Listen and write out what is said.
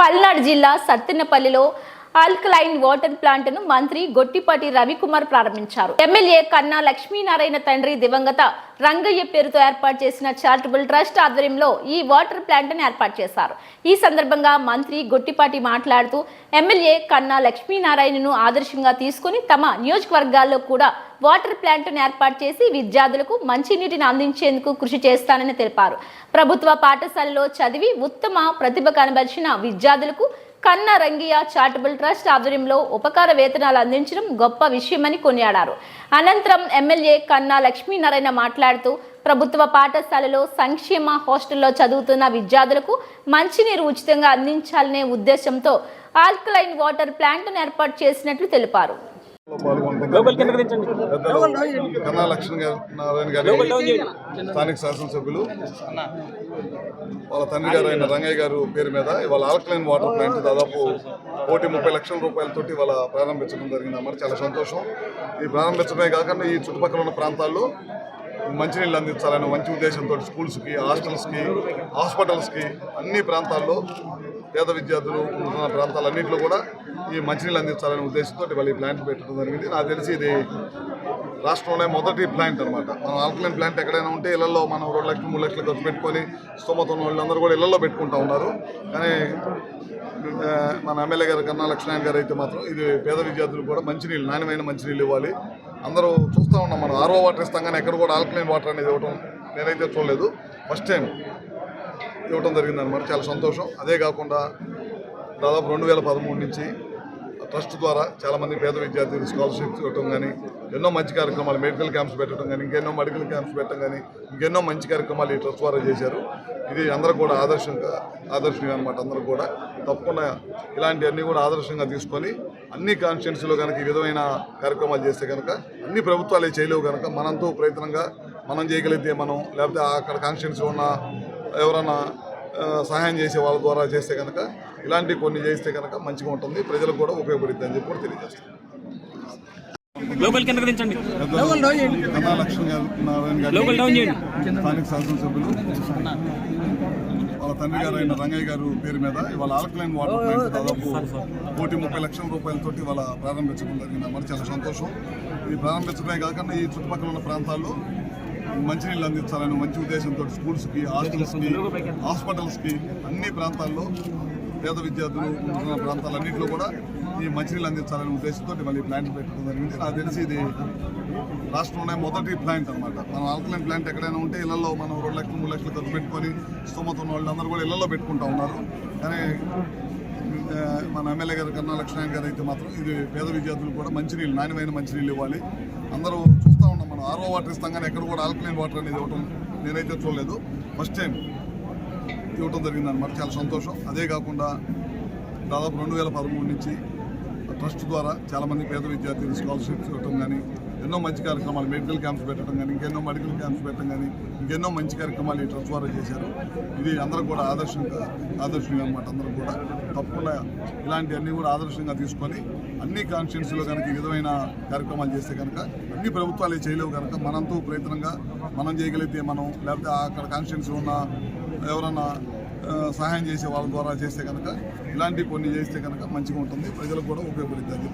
పల్నాడు జిల్లా సత్తెనపల్లిలో alkaline water ప్లాంట్ను మంత్రి గొట్టిపాటి రవికుమార్ ప్రారంభించారు. ఎమ్మెల్యే కన్నా లక్ష్మీనారాయణ తండ్రి దివంగత రంగయ్య పేరుతో ఏర్పాటు చేసిన చారిటబుల్ ట్రస్ట్ ఆధ్వర్యంలో ఈ వాటర్ ప్లాంట్ను ఏర్పాటు చేశారు. ఈ సందర్భంగా మంత్రి గొట్టిపాటి మాట్లాడుతూ ఎమ్మెల్యే కన్నా లక్ష్మీనారాయణను ఆదర్శంగా తీసుకుని తమ నియోజకవర్గాల్లో కూడా వాటర్ ప్లాంట్ను ఏర్పాటు చేసి విద్యార్థులకు మంచినీటిని అందించేందుకు కృషి చేస్తానని తెలిపారు. ప్రభుత్వ పాఠశాలలో చదివి ఉత్తమ ప్రతిభ కనబరిచిన విద్యార్థులకు కన్నా రంగియ చారిటబుల్ ట్రస్ట్ ఆధ్వర్యంలో ఉపకార వేతనాలు అందించడం గొప్ప విషయమని కొనియాడారు. అనంతరం ఎమ్మెల్యే కన్నా లక్ష్మీనారాయణ మాట్లాడుతూ ప్రభుత్వ పాఠశాలలో సంక్షేమ హాస్టల్లో చదువుతున్న విద్యార్థులకు మంచినీరు ఉచితంగా అందించాలనే ఉద్దేశంతో ఆల్కలైన్ వాటర్ ప్లాంట్ను ఏర్పాటు చేసినట్లు తెలిపారు. కన్నా లక్ష్మణ్ గారు నారాయణ గారి స్థానిక శాసనసభ్యులు వాళ్ళ తండ్రి గారు అయిన రంగయ్య గారు పేరు మీద ఇవాళ ఆల్కలైన్ వాటర్ ప్లాంట్ దాదాపు కోటి ముప్పై లక్షల రూపాయలతోటి ఇవాళ ప్రారంభించడం జరిగింది అన్నమాట. చాలా సంతోషం. ఈ ప్రారంభించడమే కాకుండా ఈ చుట్టుపక్కల ఉన్న ప్రాంతాల్లో మంచినీళ్ళు అందించాలని మంచి ఉద్దేశంతో స్కూల్స్కి హాస్టల్స్కి హాస్పిటల్స్కి అన్ని ప్రాంతాల్లో పేద విద్యార్థులు ఉంటున్న ప్రాంతాలన్నింటిలో కూడా ఈ మంచినీళ్ళు అందించాలనే ఉద్దేశంతో వాళ్ళు ఈ ప్లాంట్ పెట్టడం జరిగింది. నాకు తెలిసి ఇది రాష్ట్రంలో మొదటి ప్లాంట్ అనమాట మనం ఆల్కలైన్ ప్లాంట్ ఎక్కడైనా ఉంటే ఇళ్ళలో మనం రెండు లక్షలు మూడు లక్షలు ఖర్చు పెట్టుకొని స్తోమత ఉన్న వాళ్ళందరూ కూడా ఇళ్ళలో పెట్టుకుంటూ ఉన్నారు. కానీ మన ఎమ్మెల్యే గారు కన్నా లక్ష్మణ్ గారు అయితే మాత్రం ఇది పేద విద్యార్థులు కూడా మంచినీళ్ళు నాణ్యమైన మంచినీళ్ళు ఇవ్వాలి. అందరూ చూస్తూ ఉన్నాం మనం. ఆర్ఓ వాటర్ ఇస్తాం కానీ ఎక్కడ కూడా ఆల్కలైన్ వాటర్ అనేది ఇవ్వటం నేనైతే చూడలేదు. ఫస్ట్ టైం ఇవ్వటం జరిగింది అనమాట చాలా సంతోషం. అదే కాకుండా దాదాపు రెండు వేల పదమూడు నుంచి ట్రస్ట్ ద్వారా చాలామంది పేద విద్యార్థులు స్కాలర్షిప్స్ ఇవ్వటం కానీ ఎన్నో మంచి కార్యక్రమాలు మెడికల్ క్యాంప్స్ పెట్టడం కానీ ఇంకెన్నో మెడికల్ క్యాంప్స్ పెట్టడం కానీ ఇంకెన్నో మంచి కార్యక్రమాలు ఈ ట్రస్ట్ ద్వారా చేశారు. ఇది అందరూ కూడా ఆదర్శంగా ఆదర్శంగా అనమాట అందరూ కూడా. తప్పకుండా ఇలాంటివన్నీ కూడా ఆదర్శంగా తీసుకొని అన్ని కాన్స్టిట్యున్సీలో కనుక ఈ విధమైన కార్యక్రమాలు చేస్తే కనుక అన్ని ప్రభుత్వాలే చేయలేవు కనుక మనంతో ప్రయత్నంగా మనం చేయగలిగితే మనం లేకపోతే అక్కడ కాన్స్టిట్యున్సీ ఉన్న ఎవరన్నా ఆ, సహాయం చేసే వాళ్ళ ద్వారా చేస్తే కనుక ఇలాంటి కొన్ని చేస్తే కనుక మంచిగా ఉంటుంది. ప్రజలకు కూడా ఉపయోగపడుతుంది అని చెప్పి కూడా తెలియజేస్తాం లోపల కిందకి దించండి. కన్నా లక్ష్మణ్ గారు నారాయణ లోపల గారి డౌన్ చేయండి. స్థానిక శాసనసభ్యులు వాళ్ళ తండ్రి గారు అయిన రంగయ్య గారు పేరు మీద ఇవాళ ఆల్కలైన్ వాటర్ ప్లాంట్ దాదాపు కోటి ముప్పై లక్షల రూపాయలతోటి ఇవాళ ప్రారంభించడం జరిగింది. అన్నమాట చాలా సంతోషం. ఇది ప్రారంభించడమే కాకుండా ఈ చుట్టుపక్కల ఉన్న ప్రాంతాల్లో మంచినీళ్ళు అందించాలని మంచి ఉద్దేశంతో స్కూల్స్కి హాస్టల్స్కి హాస్పిటల్స్కి అన్ని ప్రాంతాల్లో పేద విద్యార్థులు ఉంటున్న ప్రాంతాలన్నింటిలో కూడా ఈ మంచినీళ్ళు అందించాలనే ఉద్దేశంతో మళ్ళీ ప్లాంట్ పెట్టడం జరిగింది నాకు తెలిసి ఇది రాష్ట్రంలోనే మొదటి ప్లాంట్ అనమాట మనం ఆల్కలైన్ ప్లాంట్ ఎక్కడైనా ఉంటే ఇళ్ళలో మనం రెండు లక్షలు మూడు లక్షలు ఖర్చు పెట్టుకొని స్తోమత ఉన్న వాళ్ళందరూ కూడా ఇళ్ళలో పెట్టుకుంటా ఉన్నారు. కానీ మన ఎమ్మెల్యే గారు కన్నా లక్ష్మణ్ గారు అయితే మాత్రం ఇది పేద విద్యార్థులు కూడా మంచినీళ్ళు నాణ్యమైన మంచినీళ్ళు ఇవ్వాలి. అందరూ ఆర్ఓ వాటర్ ఇస్తాం కానీ ఎక్కడ కూడా ఆల్కలైన్ వాటర్ అనేది ఇవ్వటం నేనైతే చూడలేదు. ఫస్ట్ టైం ఇవ్వటం జరిగిందనమాట చాలా సంతోషం. అదే కాకుండా దాదాపు రెండు వేల పదమూడు నుంచి ట్రస్ట్ ద్వారా చాలామంది పేద విద్యార్థులు స్కాలర్షిప్స్ ఇవ్వటం కానీ ఎన్నో మంచి కార్యక్రమాలు మెడికల్ క్యాంప్స్ పెట్టడం కానీ ఇంకెన్నో మెడికల్ క్యాంప్స్ పెట్టడం కానీ ఇంకెన్నో మంచి కార్యక్రమాలు ఈ ట్రస్ట్ ద్వారా చేశారు. ఇది అందరూ కూడా ఆదర్శంగా ఆదర్శంగా అనమాట అందరూ కూడా. తప్పకుండా ఇలాంటివన్నీ కూడా ఆదర్శంగా తీసుకొని అన్ని కాన్స్టిట్యున్సీలో కనుక ఈ విధమైన కార్యక్రమాలు చేస్తే కనుక అన్ని ప్రభుత్వాలు చేయలేవు కనుక మనంతో ప్రయత్నంగా మనం చేయగలిగితే మనం లేకపోతే అక్కడ కాన్స్టిట్యున్సీ ఉన్న ఎవరన్నా సహాయం చేసే వాళ్ళ ద్వారా చేస్తే కనుక ఇలాంటి కొన్ని చేస్తే కనుక మంచిగా ఉంటుంది. ప్రజలకు కూడా ఉపయోగపడుతుంది.